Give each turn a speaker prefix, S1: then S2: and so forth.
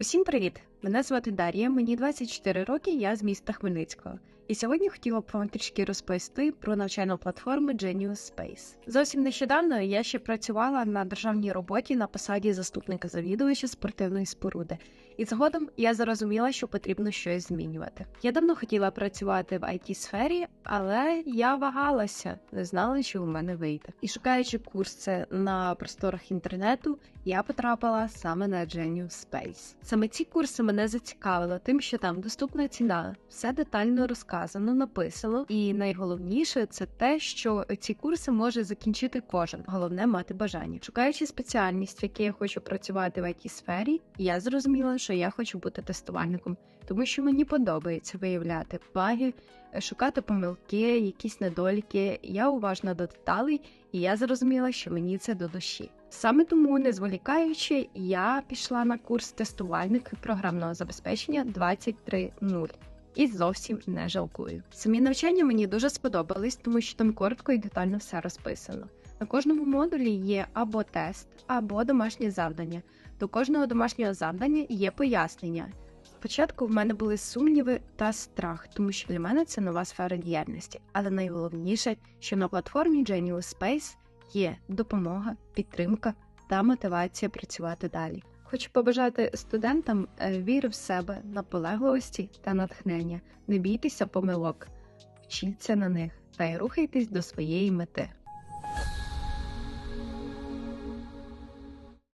S1: Усім привіт! Мене звати Дар'я, мені 24 роки, я з міста Хмельницького. І сьогодні хотіла б вам трішки розповісти про навчальну платформу Genius Space. Зовсім нещодавно я ще працювала на державній роботі на посаді заступника завідувача спортивної споруди, і згодом я зрозуміла, що потрібно щось змінювати. Я давно хотіла працювати в it сфері, але я вагалася, не знала, що у мене вийде. І шукаючи курси на просторах інтернету, я потрапила саме на Genius Space. Саме ці курси мене зацікавило тим, що там доступна ціна, все детально розказано, написано, і найголовніше це те, що ці курси може закінчити кожен. Головне мати бажання. Шукаючи спеціальність, в якій я хочу працювати в it сфері, я зрозуміла, що я хочу бути тестувальником, тому що мені подобається виявляти баги, шукати помилки, якісь недоліки. Я уважна до деталей, і я зрозуміла, що мені це до душі. Саме тому, не зволікаючи, я пішла на курс тестувальник програмного забезпечення 23.0. І зовсім не жалкую. Самі навчання мені дуже сподобались, тому що там коротко і детально все розписано. На кожному модулі є або тест, або домашнє завдання. До кожного домашнього завдання є пояснення. Спочатку в мене були сумніви та страх, тому що для мене це нова сфера діяльності. Але найголовніше, що на платформі Genius Space є допомога, підтримка та мотивація працювати далі. Хочу побажати студентам е, віри в себе, наполегливості та натхнення. Не бійтеся помилок, вчіться на них та й рухайтесь до своєї мети.